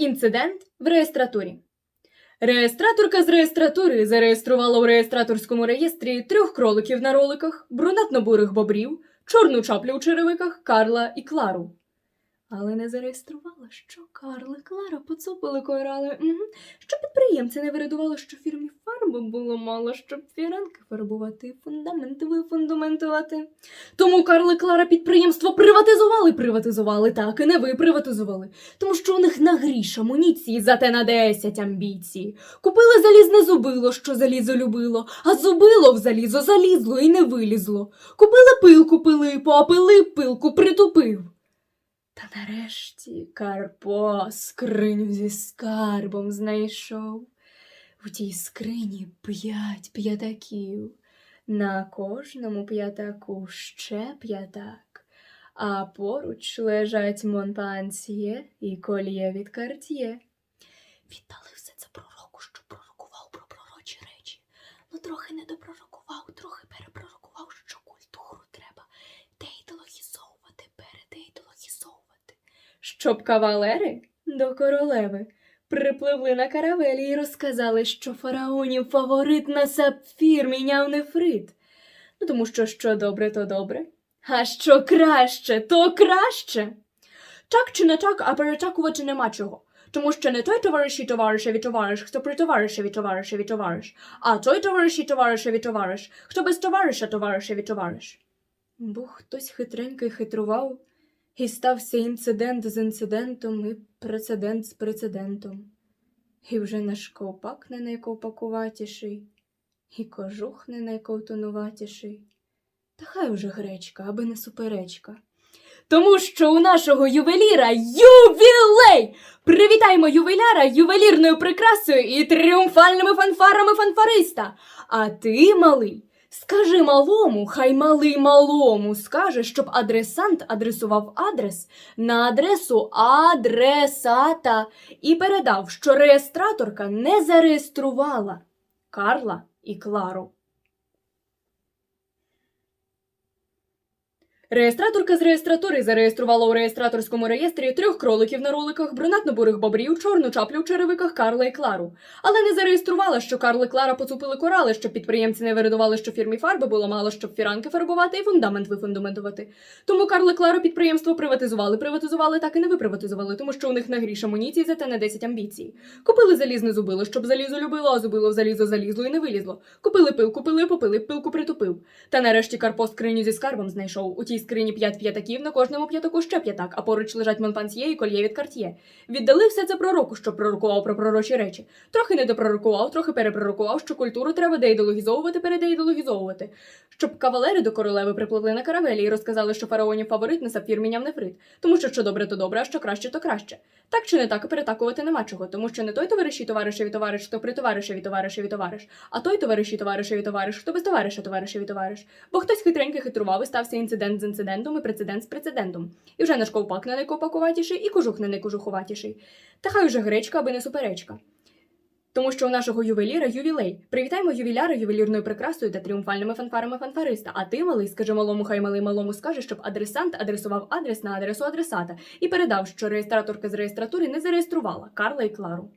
Інцидент в реєстратурі. Реєстраторка з реєстратури зареєструвала у реєстраторському реєстрі трьох кроликів на роликах, брунатно-бурих бобрів, чорну чаплю у черевиках, Карла і Клару. Але не зареєструвала, що Карла і Клара поцупили койрали, угу. що підприємці не вирядували, що фірмі фарби було мало, щоб фіранки фарбувати, і фундаменти вифундаментувати. Тому Карла і Клара підприємство приватизували, приватизували, так і не ви приватизували. Тому що у них на гріш амуніції, зате на 10 амбіції. Купили залізне зубило, що залізо любило, а зубило в залізо залізло і не вилізло. Купили пилку пилипу, а пилип пилку притупив. Та нарешті Карпо скриню зі скарбом знайшов. У тій скрині п'ять п'ятаків. На кожному п'ятаку ще п'ятак, а поруч лежать Монпансьє і кольє від Карт'є. Віддали все це пророку, що пророкував про пророчі речі. Ну, трохи не допророкував, трохи перепророкував, що культуру треба дейтологізовувати, передейтологізовувати. Щоб кавалери до королеви припливли на каравелі і розказали, що фараонів фаворит на сапфір міняв нефрит. Ну, тому що що добре, то добре. А що краще, то краще. Так чи не так, а перечакувати нема чого. Тому що не той товариші товаришеві товариш, хто при товаришеві товаришеві товариш, а той товариші товаришеві товариш, хто без товариша товаришеві товариш. Бо хтось хитренький хитрував, і стався інцидент з інцидентом і прецедент з прецедентом. І вже наш ковпак не найковпакуватіший, і кожух не найковтонуватіший. Та хай уже гречка, аби не суперечка. Тому що у нашого ювеліра ювілей! Привітаємо ювеляра ювелірною прикрасою і тріумфальними фанфарами фанфариста. А ти, малий, скажи малому, хай малий малому скаже, щоб адресант адресував адрес на адресу адресата і передав, що реєстраторка не зареєструвала Карла і Клару. Реєстраторка з реєстратури зареєструвала у реєстраторському реєстрі трьох кроликів на роликах, брунатно-бурих бобрів, чорну чаплю в черевиках Карла і Клару. Але не зареєструвала, що Карл і Клара поцупили корали, щоб підприємці не вирядували, що фірмі фарби було мало, щоб фіранки фарбувати і фундамент вифундаментувати. Тому Карл і Клара підприємство приватизували, приватизували, так і не виприватизували, тому що у них на гріш амуніції, зате на 10 амбіцій. Купили залізне зубило, щоб залізо любило, а зубило в залізо залізло і не вилізло. Купили пилку, пили, попили, пилку притупив. Та нарешті Карпо скриню зі скарбом знайшов. У тій скрині п'ять п'ятаків, на кожному п'ятаку ще п'ятак, а поруч лежать Монпансьє і кольє від Карт'є. Віддали все це пророку, що пророкував про пророчі речі. Трохи не допророкував, трохи перепророкував, що культуру треба деідологізовувати, передеідологізовувати. Щоб кавалери до королеви припливли на каравелі і розказали, що фараонів фаворит на сапфір міняв нефрит. Тому що що добре, то добре, а що краще, то краще. Так чи не так, перетакувати нема чого, тому що не той товариші товаришеві товариш, хто при товаришеві товаришеві товариш, а той товариші товаришеві товариш, хто без товариша товаришеві товариш. Бо хтось хитренький хитрував і стався інцидент з інцидентом і прецедент з прецедентом. І вже наш ковпак не найковпакуватіший, і кожух не найкожухуватіший. Та хай уже гречка, аби не суперечка. Тому що у нашого ювеліра ювілей. Привітаємо ювіляра ювелірною прикрасою та тріумфальними фанфарами фанфариста. А ти, малий, скажи малому, хай малий малому скаже, щоб адресант адресував адрес на адресу адресата і передав, що реєстраторка з реєстратури не зареєструвала Карла і Клару.